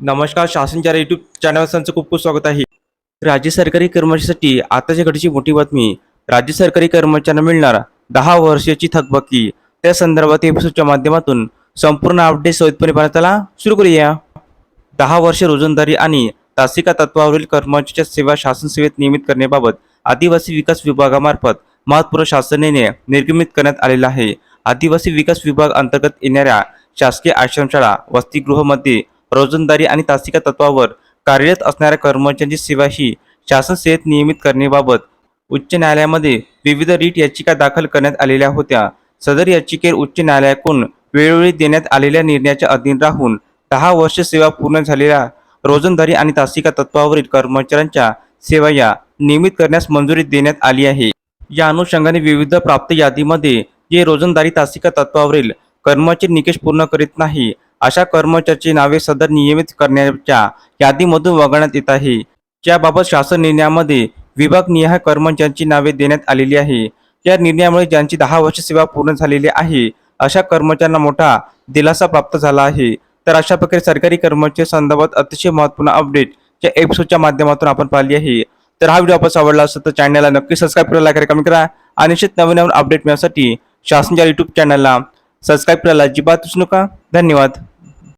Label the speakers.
Speaker 1: नमस्कार शासनच्या YouTube channel त्यांचं खूप खूप स्वागत आहे. राज्य सरकारी कर्मचाऱ्यांसाठी आताच्या घडीची मोठी बातमी. राज्य सरकारी कर्मचाऱ्यांना मिळणार दहा वर्षाची थकबाकी. त्या संदर्भात एपिसोडच्या माध्यमातून संपूर्ण अपडेट सवितपणे पाहण्यात आला सुरू करूया. दहा वर्ष रोजंदारी आणि तासिका तत्वावरील कर्मचाऱ्यांच्या सेवा शासन सेवेत नियमित करण्याबाबत आदिवासी विकास विभागामार्फत महत्त्वपूर्ण शासनाने निर्गमित करण्यात आलेला आहे. आदिवासी विकास विभाग अंतर्गत येणाऱ्या शासकीय आश्रमशाळा वसतिगृहमध्ये रोजंदारी आणि तासिका तत्वावर कार्यरत असणाऱ्या कर्मचाऱ्यांची सेवा ही शासन सेवेत नियमित करण्याबाबत उच्च न्यायालयामध्ये विविध रीट याचिका दाखल करण्यात आलेल्या होत्या. सदर याचिकेवर उच्च न्यायालयाकडून वेळोवेळी देण्यात आलेल्या निर्णयाच्या अधीन राहून दहा वर्ष सेवा पूर्ण झालेल्या रोजंदारी आणि तासिका तत्वावरील कर्मचाऱ्यांच्या सेवा या नियमित करण्यास मंजुरी देण्यात आली आहे. या अनुषंगाने विविध प्राप्त यादीमध्ये जे रोजंदारी तासिका तत्वावरील कर्मचारी निकष पूर्ण करीत नाही अशा कर्मचाऱ्याची नावे सदर नियमित करण्याच्या यादीमधून वगळण्यात येत आहे. ज्याबाबत शासन निर्णयामध्ये विभागनिहाय कर्मचाऱ्यांची नावे देण्यात आलेली आहे. या निर्णयामुळे ज्यांची दहा वर्ष सेवा पूर्ण झालेली आहे अशा कर्मचाऱ्यांना मोठा दिलासा प्राप्त झाला आहे. तर अशा प्रकारे सरकारी कर्मचारी संदर्भात अतिशय महत्त्वपूर्ण अपडेट या एपिसोडच्या माध्यमातून आपण पाहिली आहे. तर हा व्हिडिओ आपण आवडला असेल तर चॅनलला नक्की सबस्क्राईब करा लाईक करा कमेंट करा आणि निश्चित नवीन नवीन अपडेट मिळण्यासाठी शासनच्या युट्यूब चॅनलला सबस्क्राईब करायला अजिबात विसरू नका. धन्यवाद.